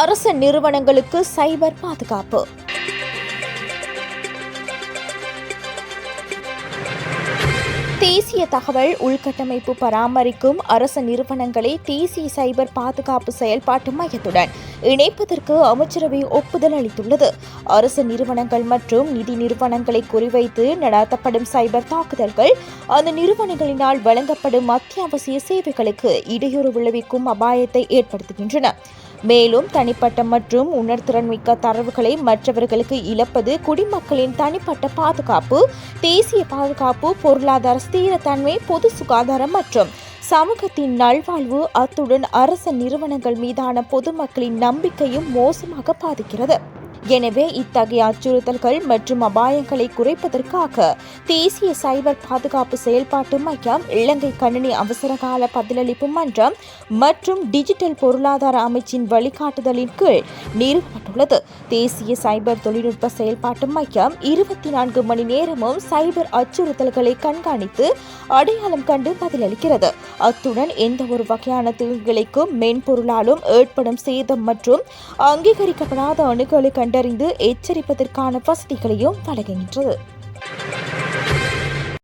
அரசு நிறுவனங்களுக்கு சைபர் பாதுகாப்பு. தேசிய தகவல் உள்கட்டமைப்பு பராமரிக்கும் அரசு நிறுவனங்களை தேசிய சைபர் பாதுகாப்பு செயல்பாட்டு மையத்துடன் இணைப்பதற்கு அமைச்சரவை ஒப்புதல் அளித்துள்ளது. அரசு நிறுவனங்கள் மற்றும் நிதி நிறுவனங்களை குறிவைத்து நடாத்தப்படும் சைபர் தாக்குதல்கள் அந்த நிறுவனங்களினால் வழங்கப்படும் அத்தியாவசிய சேவைகளுக்கு இடையூறு விளைவிக்கும் அபாயத்தை ஏற்படுத்துகின்றன. மேலும் தனிப்பட்ட மற்றும் உணர்திறன் மிக்க தரவுகளை மற்றவர்களுக்கு இழப்பது குடிமக்களின் தனிப்பட்ட பாதுகாப்பு தேசிய பாதுகாப்பு பொருளாதார ஸ்திரத்தன்மை பொது சுகாதாரம் மற்றும் சமூகத்தின் நல்வாழ்வு அத்துடன் அரச நிறுவனங்கள் மீதான பொதுமக்களின் நம்பிக்கையும் மோசமாக பாதிக்கிறது. எனவே இத்தகைய அச்சுறுத்தல்கள் மற்றும் அபாயங்களை குறைப்பதற்காக தேசிய சைபர் பாதுகாப்பு செயல்பாட்டு மையம் இலங்கை கணினி அவசரகால பதிலளிப்பு மன்றம் மற்றும் டிஜிட்டல் பொருளாதார அமைச்சின் வழிகாட்டுதலின் கீழ் நிறுவப்பட்டுள்ளது. தேசிய சைபர் தொழில்நுட்ப செயல்பாட்டு மையம் இருபத்தி நான்கு மணி நேரமும் சைபர் அச்சுறுத்தல்களை கண்காணித்து அடையாளம் கண்டு பதிலளிக்கிறது. அத்துடன் எந்த ஒரு வகையான தீங்குகளுக்கும் மென்பொருளாலும் ஏற்படும் சேதம் மற்றும் அங்கீகரிக்கப்படாத அணுகலை கண்டறிந்து எச்சரிப்பதற்கான வசதிகளையும் வழங்குகின்றது.